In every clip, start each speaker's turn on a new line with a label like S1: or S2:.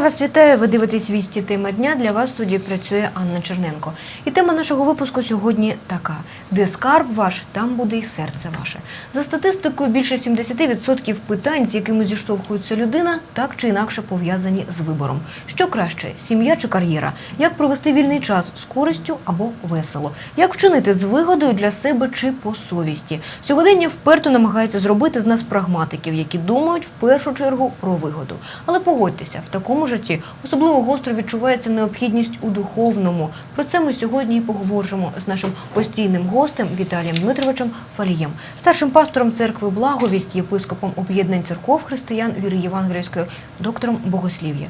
S1: Я вас вітаю. Ви дивитесь вісті тема дня. Для вас в студії працює Анна Черненко. І тема нашого випуску сьогодні така: де скарб ваш, там буде і серце ваше. За статистикою, більше 70% питань, з якими зіштовхується людина, так чи інакше пов'язані з вибором. Що краще, сім'я чи кар'єра? Як провести вільний час з користю або весело? Як вчинити з вигодою для себе чи по совісті? Сьогодення вперто намагається зробити з нас прагматиків, які думають в першу чергу про вигоду. Але погодьтеся, в такому житті особливо гостро відчувається необхідність у духовному. Про це ми сьогодні і поговоримо з нашим постійним гостем Віталієм Дмитровичем Фалієм, старшим пастором церкви Благовість, єпископом об'єднань церков християн віри Євангельської, доктором богослів'я.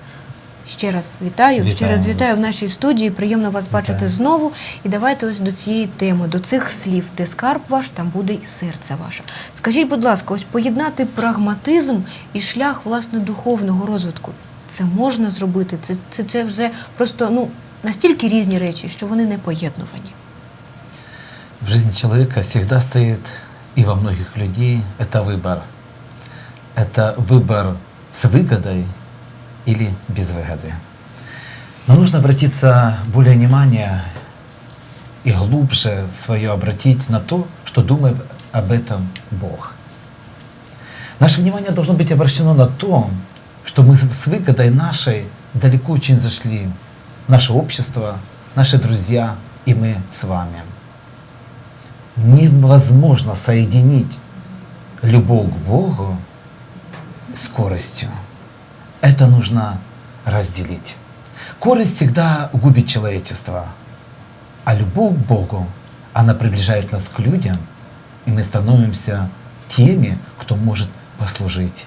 S1: Ще раз вітаю, ще
S2: Вітаю
S1: раз
S2: вас.
S1: вітаю в нашій студії. Приємно вас бачити
S2: Вітаю.
S1: знову. І давайте ось до цієї теми, до цих слів, де скарб ваш, там буде й серце ваше. Скажіть, будь ласка, ось поєднати прагматизм і шлях власне духовного розвитку Це можна зробити. Це, це, це вже просто ну настільки різні речі, що вони не поєднувані.
S2: В жизни человека всегда стоит, и во многих людей, это выбор. Это выбор с выгодой или без выгоды. Но нужно обратиться более внимание и глубже свое обратить на то, что думает об этом Бог. Наше внимание должно быть обращено на то, что мы с выгодой нашей далеко очень зашли. Наше общество, наши друзья и мы с вами. Невозможно соединить любовь к Богу с коростью. Это нужно разделить. Корость всегда губит человечество, а любовь к Богу, она приближает нас к людям, и мы становимся теми, кто может послужить.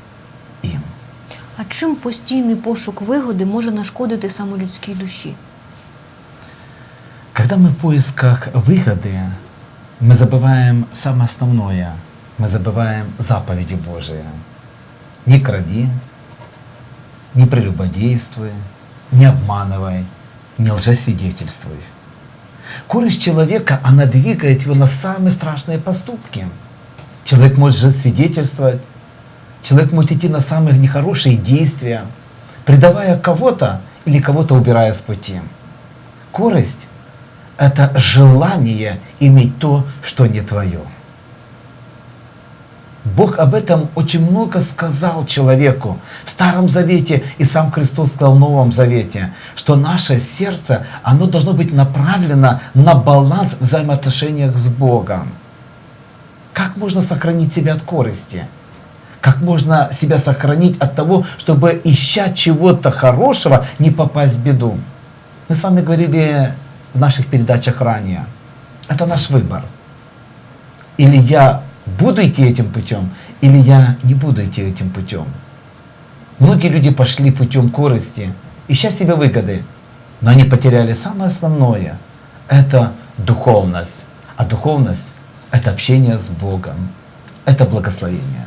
S1: А чим постійний пошук вигоди може нашкодити саме людській душі?
S2: Когда мы в поисках выгоды, мы забываем самое основное. Мы забываем заповеди Божии. Не кради, не прелюбодействуй, не обманывай, не лжесвидетельствуй. Корость человека, она двигает его на самые страшные поступки. Человек может лжесвидетельствовать, человек может идти на самые нехорошие действия, предавая кого-то или кого-то убирая с пути. Корость – это желание иметь то, что не твое. Бог об этом очень много сказал человеку в Старом Завете, и сам Христос сказал в Новом Завете, что наше сердце, оно должно быть направлено на баланс в взаимоотношениях с Богом. Как можно сохранить себя от корысти? Как можно себя сохранить от того, чтобы, ища чего-то хорошего, не попасть в беду? Мы с вами говорили в наших передачах ранее. Это наш выбор. Или я буду идти этим путем, или я не буду идти этим путем. Многие люди пошли путем корости, ища себе выгоды, но они потеряли самое основное – это духовность. А духовность – это общение с Богом, это благословение.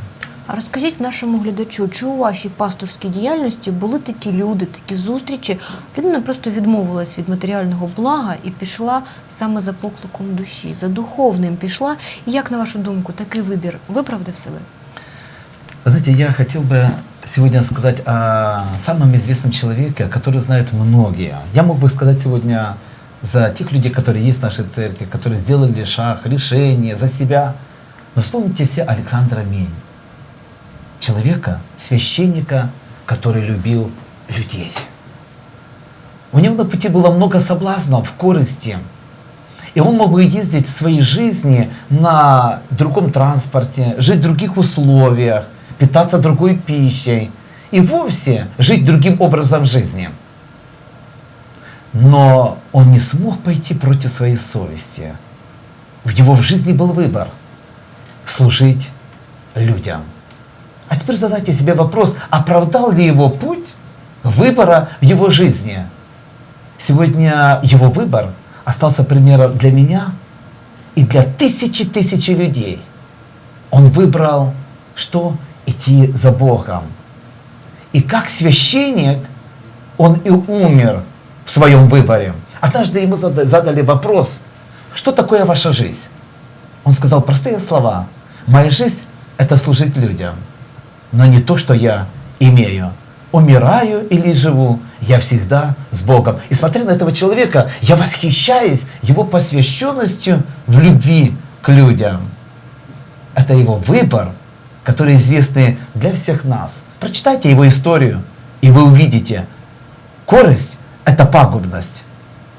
S1: А розкажіть нашому глядачу, чи у вашій пасторській діяльності були такі люди, такі зустрічі? Людина просто відмовилась від матеріального блага і пішла саме за покликом душі, за духовним пішла. І як на вашу думку, такий вибір виправдав себе?
S2: Вы знаете, я хотел бы сегодня сказать о самом известном человеке, который знают многие. Я мог бы сказать сегодня за тех людей, которые есть в нашей церкви, которые сделали шаг, решение за себя. Но вспомните все Александра Мень. Человека, священника, который любил людей. У него на пути было много соблазнов, корости. И он мог бы ездить в своей жизни на другом транспорте, жить в других условиях, питаться другой пищей и вовсе жить другим образом жизни. Но он не смог пойти против своей совести. В его в жизни был выбор – служить людям. А теперь задайте себе вопрос, оправдал ли его путь выбора в его жизни? Сегодня его выбор остался примером для меня и для тысячи тысячи людей. Он выбрал, что идти за Богом. И как священник, он и умер в своем выборе. Однажды ему зада- задали вопрос, что такое ваша жизнь? Он сказал простые слова. Моя жизнь – это служить людям, но не то, что я имею. умираю или живу, я всегда с Богом. И смотря на этого человека, я восхищаюсь его посвященностью в любви к людям. Это его выбор, который известный для всех нас. Прочитайте его историю, и вы увидите, корость – это пагубность,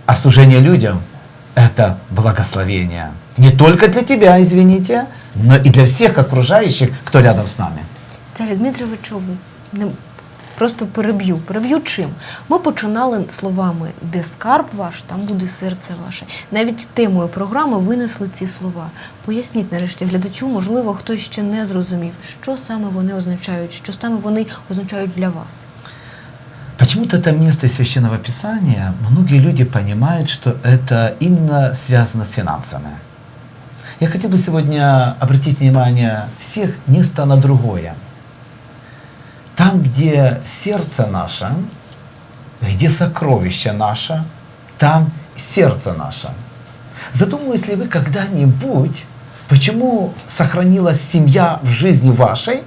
S2: а служение людям – это благословение. Не только для тебя, извините, но и для всех окружающих, кто рядом с нами.
S1: Віталій Дмитровичу, не просто переб'ю. Переб'ю чим? Ми починали словами де скарб ваш, там буде серце ваше. Навіть темою програми винесли ці слова. Поясніть нарешті глядачу, можливо, хтось ще не зрозумів, що саме вони означають, що саме вони означають для вас.
S2: Почему-то это место из Священного Писания, многие люди понимают, что это именно связано с финансами. Я хотел бы сегодня обратить внимание всех нечто на другое. Там, где сердце наше, где сокровище наше, там сердце наше. Задумывались ли вы когда-нибудь, почему сохранилась семья в жизни вашей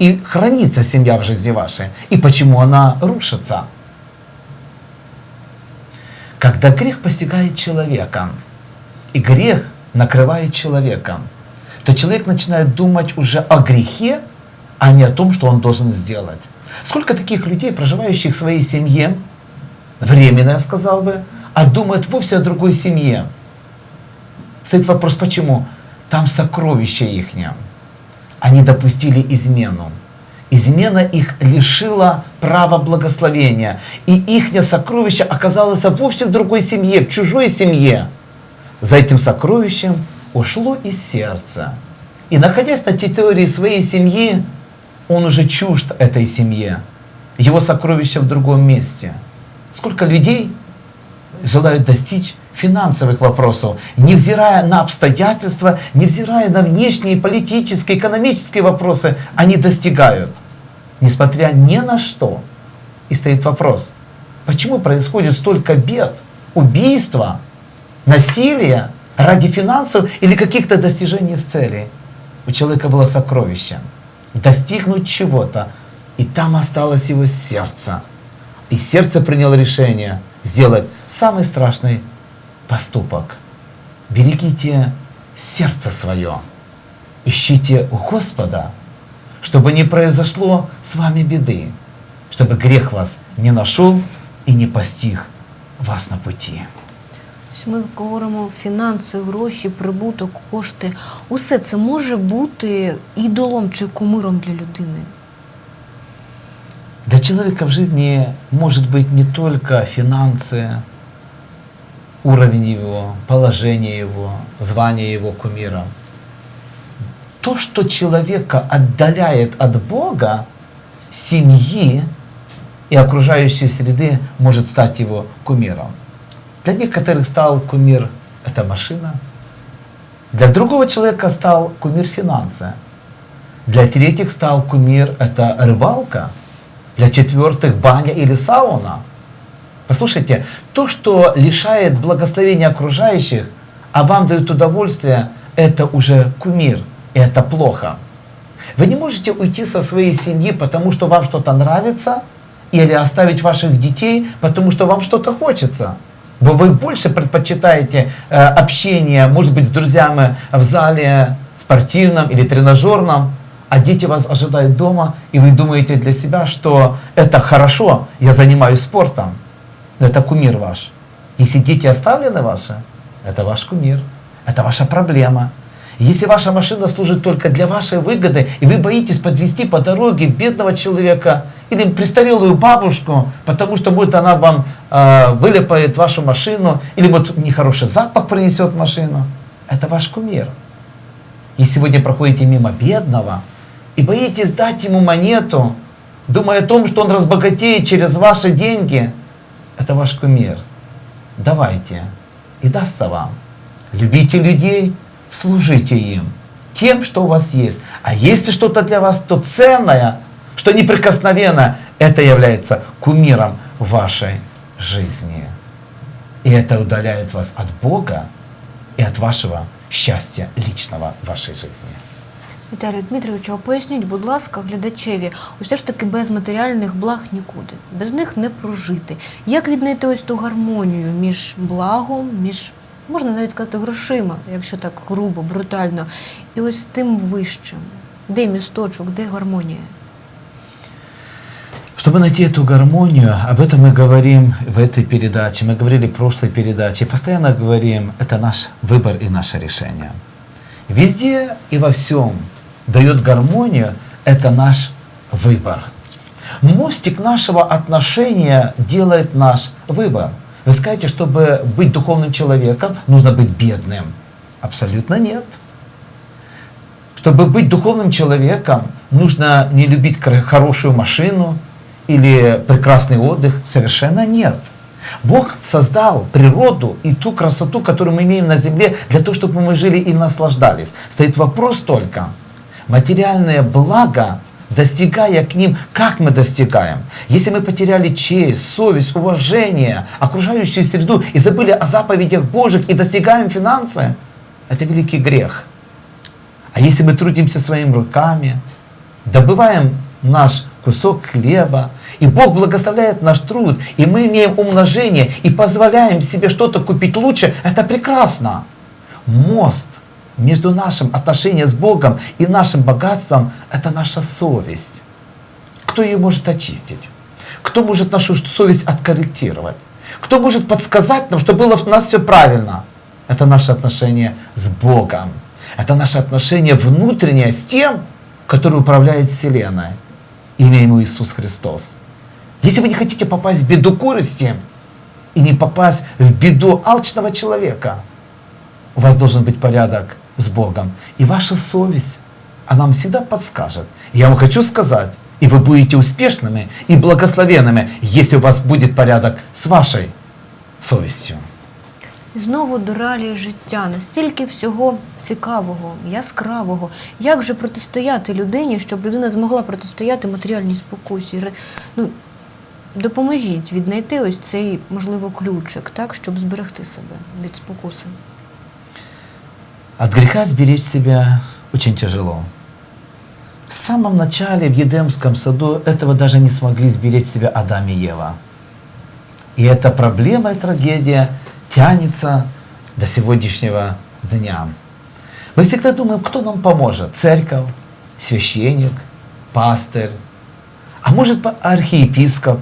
S2: и хранится семья в жизни вашей, и почему она рушится? Когда грех постигает человека, и грех накрывает человека, то человек начинает думать уже о грехе, а не о том, что он должен сделать. Сколько таких людей, проживающих в своей семье, временно, я сказал бы, а думают вовсе о другой семье. Стоит вопрос, почему? Там сокровище ихнее. Они допустили измену. Измена их лишила права благословения. И их сокровище оказалось вовсе в другой семье, в чужой семье. За этим сокровищем ушло из сердца. И находясь на территории своей семьи, он уже чужд этой семье. Его сокровище в другом месте. Сколько людей желают достичь финансовых вопросов, невзирая на обстоятельства, невзирая на внешние политические, экономические вопросы, они достигают, несмотря ни на что. И стоит вопрос, почему происходит столько бед, убийства, насилия ради финансов или каких-то достижений с целей? У человека было сокровище, достигнуть чего-то, и там осталось его сердце. И сердце приняло решение сделать самый страшный поступок. Берегите сердце свое. Ищите Господа, чтобы не произошло с вами беды, чтобы грех вас не нашел и не постиг вас на пути.
S1: Ось Ми говоримо фінанси, гроші, прибуток, кошти. Усе це може бути ідолом чи кумиром для людини.
S2: Для человека в жизни может быть не только финансы, уровень его, положение его, звание его кумира. То, что человека отдаляет от Бога, семьи и окружающей среды, может стать его кумиром. Для некоторых стал кумир – это машина. Для другого человека стал кумир финансы. Для третьих стал кумир – это рыбалка. Для четвертых – баня или сауна. Послушайте, то, что лишает благословения окружающих, а вам дает удовольствие, это уже кумир, и это плохо. Вы не можете уйти со своей семьи, потому что вам что-то нравится, или оставить ваших детей, потому что вам что-то хочется. Вы, вы больше предпочитаете э, общение, может быть, с друзьями в зале спортивном или тренажерном, а дети вас ожидают дома, и вы думаете для себя, что это хорошо, я занимаюсь спортом. Но это кумир ваш. Если дети оставлены ваши, это ваш кумир, это ваша проблема. Если ваша машина служит только для вашей выгоды, и вы боитесь подвести по дороге бедного человека или престарелую бабушку, потому что будет она вам э, вылепает вашу машину, или вот нехороший запах принесет машину, это ваш кумир. И сегодня проходите мимо бедного и боитесь дать ему монету, думая о том, что он разбогатеет через ваши деньги, это ваш кумир. Давайте, и дастся вам. Любите людей, служите им тем, что у вас есть. А если что-то для вас, то ценное, что неприкосновенно, это является кумиром вашей жизни. И это удаляет вас от Бога и от вашего счастья личного в вашей жизни.
S1: Віталію Дмитровичу, а поясніть, будь ласка, глядачеві, ось все ж таки без матеріальних благ нікуди. Без них не прожити. Як віднайти ось ту гармонію між благом, між, можна навіть сказати, грошима, якщо так грубо, брутально, і ось тим вищим? Де місточок, де гармонія?
S2: Чтобы найти эту гармонию, об этом мы говорим в этой передаче, мы говорили в прошлой передаче, постоянно говорим, это наш выбор и наше решение. Везде и во всем дает гармонию, это наш выбор. Мостик нашего отношения делает наш выбор. Вы скажете, чтобы быть духовным человеком, нужно быть бедным. Абсолютно нет. Чтобы быть духовным человеком, нужно не любить хорошую машину или прекрасный отдых. Совершенно нет. Бог создал природу и ту красоту, которую мы имеем на земле, для того, чтобы мы жили и наслаждались. Стоит вопрос только, материальное благо, достигая к ним, как мы достигаем? Если мы потеряли честь, совесть, уважение, окружающую среду и забыли о заповедях Божьих и достигаем финансы, это великий грех. А если мы трудимся своими руками, добываем наш кусок хлеба, и Бог благословляет наш труд, и мы имеем умножение, и позволяем себе что-то купить лучше, это прекрасно. Мост между нашим отношением с Богом и нашим богатством – это наша совесть. Кто ее может очистить? Кто может нашу совесть откорректировать? Кто может подсказать нам, что было у нас все правильно? Это наше отношение с Богом. Это наше отношение внутреннее с тем, который управляет Вселенной. Имя ему Иисус Христос. Если вы не хотите попасть в беду корысти и не попасть в беду алчного человека, у вас должен быть порядок с Богом. И ваша совесть, она вам всегда подскажет. Я вам хочу сказать, и вы будете успешными и благословенными, если у вас будет порядок с вашей совестью.
S1: І знову до реалії життя, настільки всього цікавого, яскравого. Як же протистояти людині, щоб людина змогла протистояти матеріальній спокусі? Ну, допоможіть віднайти ось цей, можливо, ключик, так, щоб зберегти себе від спокуси.
S2: От греха сберечь себя очень тяжело. В самом начале в Едемском саду этого даже не смогли сберечь себя Адам и Ева. И эта проблема и трагедия тянется до сегодняшнего дня. Мы всегда думаем, кто нам поможет? Церковь, священник, пастырь, а может архиепископ,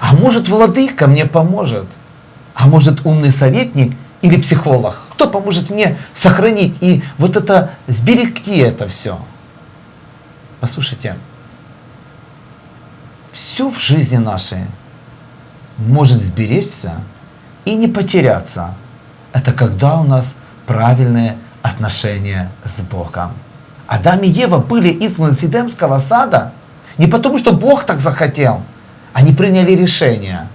S2: а может владыка мне поможет, а может умный советник или психолог. Кто поможет мне сохранить и вот это, сберегти это все? Послушайте, все в жизни нашей может сберечься и не потеряться. Это когда у нас правильные отношения с Богом. Адам и Ева были изгнаны с Эдемского сада не потому, что Бог так захотел. Они приняли решение.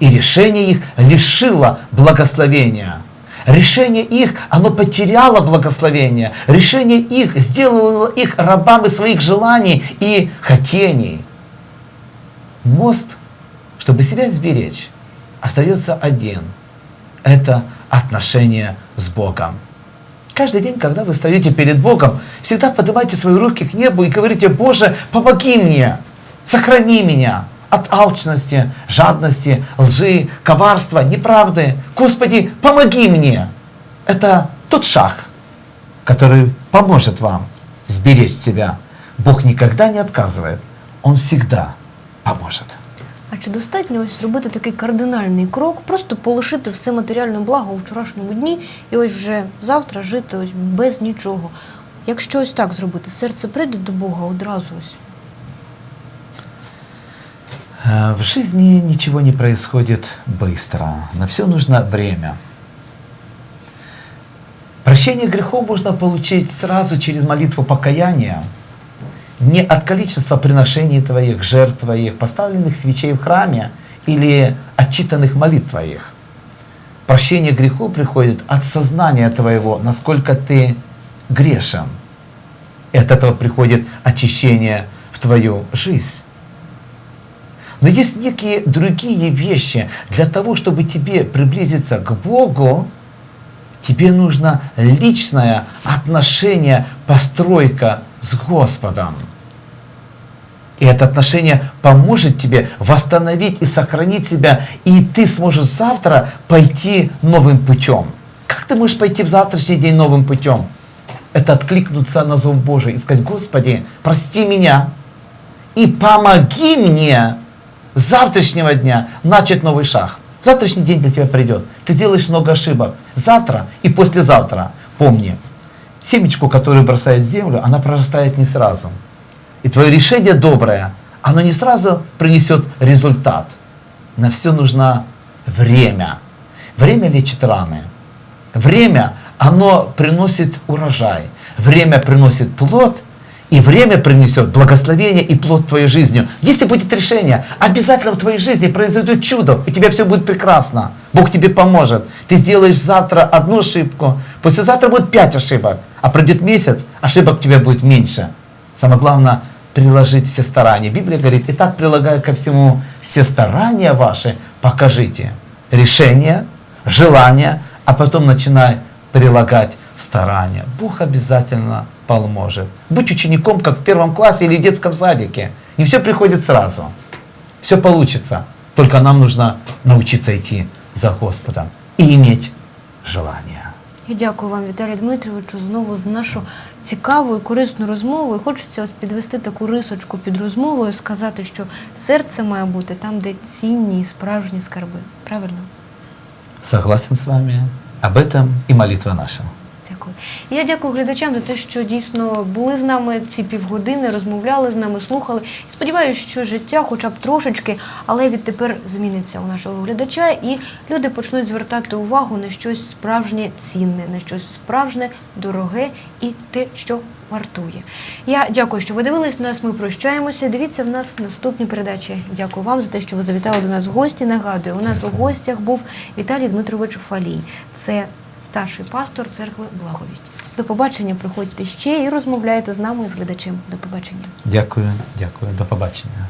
S2: И решение их лишило благословения. Решение их, оно потеряло благословение. Решение их сделало их рабами своих желаний и хотений. Мост, чтобы себя сберечь, остается один. Это отношение с Богом. Каждый день, когда вы встаете перед Богом, всегда поднимайте свои руки к небу и говорите, Боже, помоги мне, сохрани меня от алчности, жадности, лжи, коварства, неправды. Господи, помоги мне. Это тот шаг, который поможет вам сберечь себя. Бог никогда не отказывает, Он всегда поможет.
S1: А чи достатньо ось зробити такий кардинальний крок, просто полишити все матеріальне благо у вчорашньому дні і ось вже завтра жити ось без нічого? Якщо ось так зробити, серце прийде до Бога одразу ось.
S2: Э, В жизни ничего не происходит быстро. На все нужно время. Прощение грехов можно получить сразу через молитву покаяния. Не от количества приношений твоих, жертв твоих, поставленных свечей в храме или отчитанных молитв твоих. Прощение грехов приходит от сознания твоего, насколько ты грешен. И от этого приходит очищение в твою жизнь. Но есть некие другие вещи для того, чтобы тебе приблизиться к Богу, Тебе нужно личное отношение, постройка с Господом. И это отношение поможет тебе восстановить и сохранить себя, и ты сможешь завтра пойти новым путем. Как ты можешь пойти в завтрашний день новым путем? Это откликнуться на зов Божий и сказать, Господи, прости меня и помоги мне с завтрашнего дня начать новый шаг. Завтрашний день для тебя придет. Ты сделаешь много ошибок. Завтра и послезавтра. Помни, семечку, которую бросают в землю, она прорастает не сразу. И твое решение доброе, оно не сразу принесет результат. На все нужно время. Время лечит раны. Время, оно приносит урожай. Время приносит плод, и время принесет благословение и плод в твою жизнь. Если будет решение, обязательно в твоей жизни произойдет чудо, у тебя все будет прекрасно. Бог тебе поможет. Ты сделаешь завтра одну ошибку, послезавтра будет пять ошибок, а пройдет месяц, ошибок у тебя будет меньше. Самое главное, приложить все старания. Библия говорит, и так прилагая ко всему все старания ваши, покажите решение, желание, а потом начинай прилагать старания. Бог обязательно поможет. Будь учеником, как в первом классе или в детском садике. Не все приходит сразу. Все получится. Только нам нужно научиться идти за Господом и иметь желание.
S1: І дякую вам, Віталій Дмитровичу, знову за нашу цікаву і корисну розмову. І хочеться ось підвести таку рисочку під розмовою, сказати, що серце має бути там, де цінні і справжні скарби. Правильно?
S2: Согласен с вами. Об этом и молитва наша.
S1: Дякую. Я дякую глядачам за те, що дійсно були з нами ці півгодини, розмовляли з нами, слухали. І сподіваюся, що життя, хоча б трошечки, але відтепер зміниться у нашого глядача, і люди почнуть звертати увагу на щось справжнє цінне, на щось справжнє, дороге і те, що вартує. Я дякую, що ви дивились нас. Ми прощаємося. Дивіться в нас наступні передачі. Дякую вам за те, що ви завітали до нас в гості. Нагадую, у нас у гостях був Віталій Дмитрович Фалій. Це старший пастор церкви Благовість. До побачення, приходьте ще і розмовляйте з нами і з глядачем. До побачення.
S2: Дякую, дякую. До побачення.